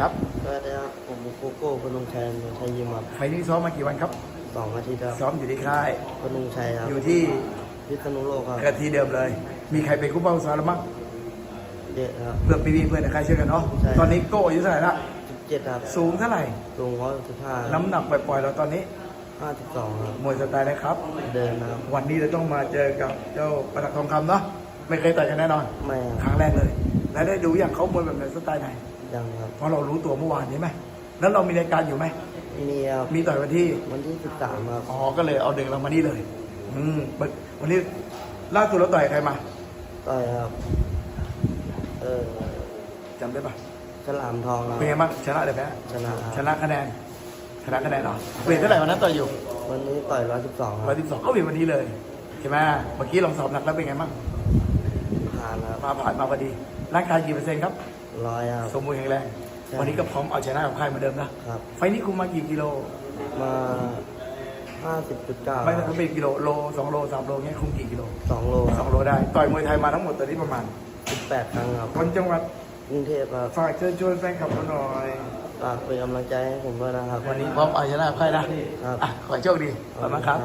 ครับก็ได้ครับผมโกโก้พนงชัยนนชัยยิมครับไฟล์นี้ซ้อมมากี่วันครับสองอาทิตย์ครับซ้อมอยู่ที่ค่ายพนงชัยครับอยู่ที่พิษณุโลกครับกะทีเดิมเลย มีใครเป็นคู่เป้าซ้อมแล้วมั้งเยอะครับเพื่อนพี่ๆเพื่อนในค่ายช่วยกันเนาะใช่ตอนนี้โก้อายุเท่าไหร่ละสิบเจ็ดครับสูงเท่าไหร่ลงร้อยสิบห้าน้ำหนักปล่อยๆเราตอนนี้ห้าสิบสองครับมวยสไตล์นะครับ เดินนะครับวันนี้เราต้องมาเจอกับเจ้าประดักทองคำเนาะ ไม่เคยต่อยกันแน่นอน ไม่คครับรั้งแรกเลย แล้วได้ดูอย่างเขามวยแบบไหนสไตล์ไหน ยังครับเพราะเรารู้ตัวเมื่อวานนี้ไหมแล้วเรามีรายการอยู่ไหม มีครับมีต่อยวันที่ วันที่สิบสามครับอ๋อ ก็เลยเอาเด็กเรามานี่เลย อืมวันนี้ล่าสุดเราต่อยใครมาต่อยครับ เออจำได้ปะฉลามทองครับเป็นไงบ้างชนะเลยไหมชนะครับชนะคะแนน ชนะคะแนนเหรอเวทเท่าไหร่วันนั้นต่อยอยู่วันนี้ต่อยร้อยสิบสองคร้อรัยบสิบสองก็เวทวันนี้เลยใช่ไหมเมื่อกี้ลองสอบหนักแล้วเป็นไงบ้างผ่านครับมาผ่านมาพอดีร่างกายกี่เปอร์เซ็นต์ครับร้อยครับ สมบูรณ์แข็งแรง ใช่ วันนี้ก็พร้อมเอาชนะกับค่ายเหมือนเดิมนะ ครับไฟล์นี้คุมมากี่กิโล มาห้าสิบจุดเก้าไม่ต้องเป็นกิโลโลสองโลสามโลเงี้ยคุมกี่กิโลสองโลสองโลได้ ต่อยมวยไทยมาทั้งหมดตอนนี้ประมาณสิบแปดครั้งครับคนจังหวัดกรุงเทพครับฝากเชิญชวนแฟนคลับเราหน่อย ฝากเป็นกำลังใจให้ผมด้วยนะครับ วันนี้พร้อมเอาชนะกับค่ายนะอะขอให้โชคดีขอบคุณมากครับ